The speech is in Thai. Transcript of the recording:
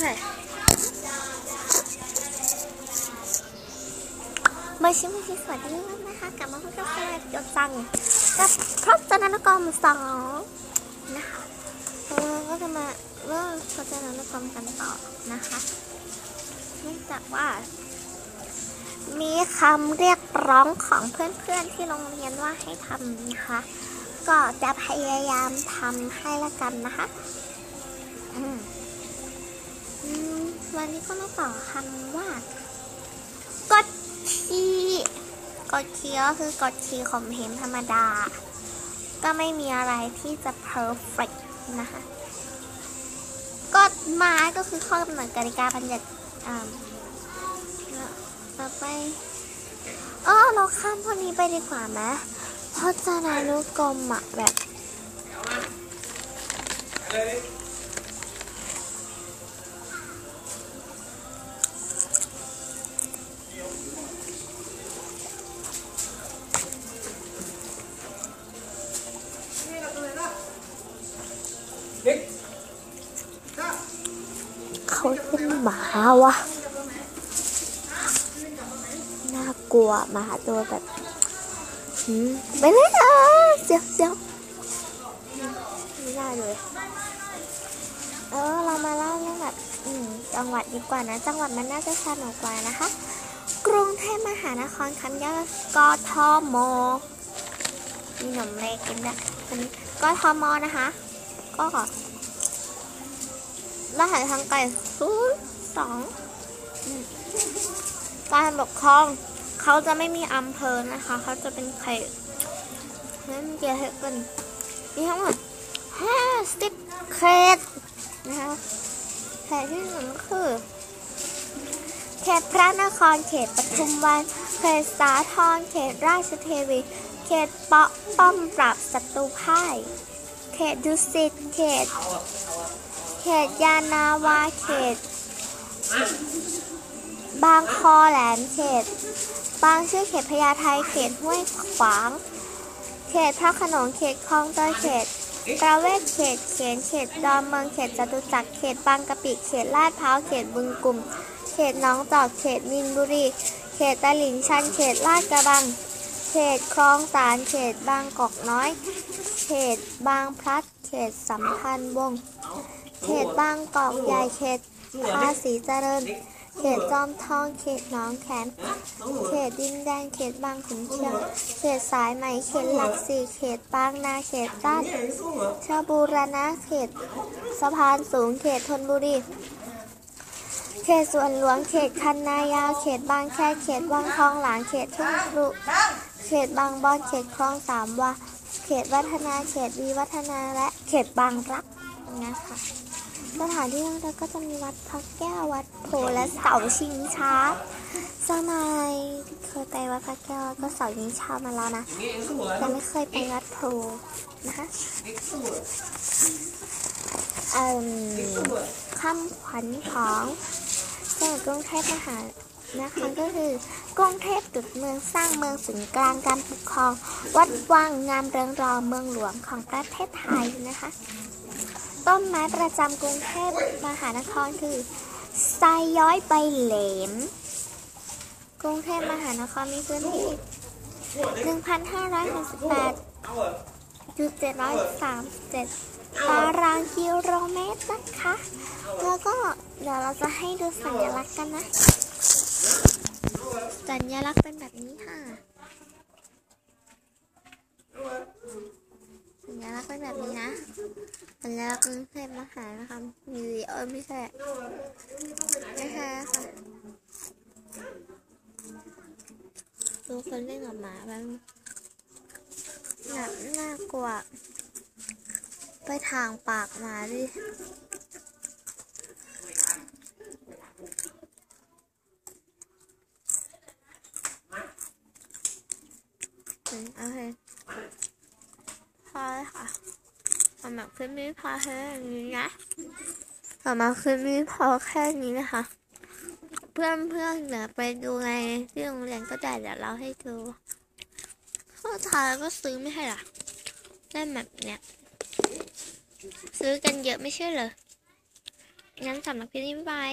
เคมาชิมาชิสวัสดีนะคะกลับมาพบกับสวัสดีจังกับพจนานกรมสองนะคะเราก็จะมาเริ่มพจนานกรมกันต่อนะคะเนื่องจากว่า มีคำเรียกร้องของเพื่อนๆที่โรงเรียนว่าให้ทำนะคะ ก็จะพยายามทำให้ละกันนะคะ อืม วันนี้ก็มาต่อคำว่ากดขี่กดขี่ก็คือกดขี่ข่มเหงธรรมดา ก็ไม่มีอะไรที่จะ perfect นะคะกฎหมายก็คือข้อกำหนดกติกาบัญญัติอ่าต่อไปเออเราข้ามพวกนี้ไปดีกว่าไหมพจนานุกรมอะแบบ เขาเป็นหมาวะน่ากลัวหมาตัวแบบหืมไปเลยอะเสียวเสียวไม่ได้เลย เออ เรามาเล่าเรื่องแบบจังหวัดดีกว่านะ จังหวัดมันน่าจะสนุกกว่านะคะ กรุงเทพมหานครคำย่อกทมมีหนมเล็กกินนะนี่กทมนะคะ ก็ รหัสทางไกลศูนย์สองการปกครองเขาจะไม่มีอำเภอนะคะ เขาจะเป็นเขตนั่นเกี่ยวกับเป็นมีทั้งหมดห้าสิบเขตนะคะเขตที่หนึ่งคือเขตพระนครเขตปทุมวันเขตสาทรเขตราชเทวี เขตเปาะป้อมปราบศัตรูพ่าย เขตดุสิตเขต ขตยานาวาเขต บางคอแหลมเขต บางชื่อเขตพญาไทเขตห้วยขวาง เขตพระโขนงเขตคลองเตยเขตประเวศเขตเขียนเขตดอนเมืองเขตจตุจักรเขตบางกะปิเขตลาดพร้าวเขตบึงกลุ่ม เขตหนองจอกเขตมินบุรี เขตตลิ่งชันเขตลาดกระบัง เขตคลองสารเขตบางกอกน้อย เขตบางพลัด เขตสัมพันธ์วงศ์ เขตบางกอกใหญ่เขตภาษีเจริญ เขตจอมทอง เขตหนองแขมเขตดินแดง เขตบางขุนเทียนเขตสายไหม เขตหลักสี่ เขตบางนา เขตราชบูรณะ เขตสะพานสูง เขตธนบุรี เขตสวนหลวง เขตคันนายาว เขตบางแค เขตวังทองหลาง เขตทุ่งครุ เขตบางบอน เขตคลองสามวา เขตวัฒนา เขตวีวัฒนา และเขตบางรัก นะคะ สถานที่ท่องเที่ยวก็จะมีวัดพระแก้ววัดโพและเสาชิงช้า สมัยเคยไปวัดพระแก้วก็เสาชิงช้ามาแล้วนะแต่ไม่เคยไปวัดโพนะคะเอ่มคำขวัญของจังหวัดกรุงเทพมหานครก็คือกรุงเทพจุดเมืองสร้างเมืองศูนย์กลางการปกครอง วัดวังงามเริงรองเมืองหลวงของประเทศไทยนะคะ ต้นไม้ประจำกรุงเทพมหานครคือไซย้อยใบเหลม กรุงเทพมหานครมีพื้นที่ 1,568จุด737ตารางกิโลเมตรนะคะ แล้วก็เดี๋ยวเราจะให้ดูสัญลักษณ์กันนะ สัญลักษณ์เป็นแบบนี้ค่ะ สัญลักษณ์เป็นแบบนี้นะ สัญลักษณ์กรุงเทพมหานครมีเออไม่ใช่ไม่ใช่ค่ะดูคนเล่นกับหมาบ้างหนักน่ากลัวไปทางปากหมาดิโอเคพอแล้วค่ะสำหรับคลิปนี้พอแค่นี้นะสำหรับคลิปนี้พอแค่นี้นะคะ เพื่อนเพื่อนเดี๋ยวไปดูในที่โรงเรียนก็ได้เดี๋ยวเราให้ดูพ่อทายก็ซื้อไม่ให้หรอได้แบบเนี้ยซื้อกันเยอะไม่ใช่เหรองั้นสำหรับคลิปนี้บ๊ายบาย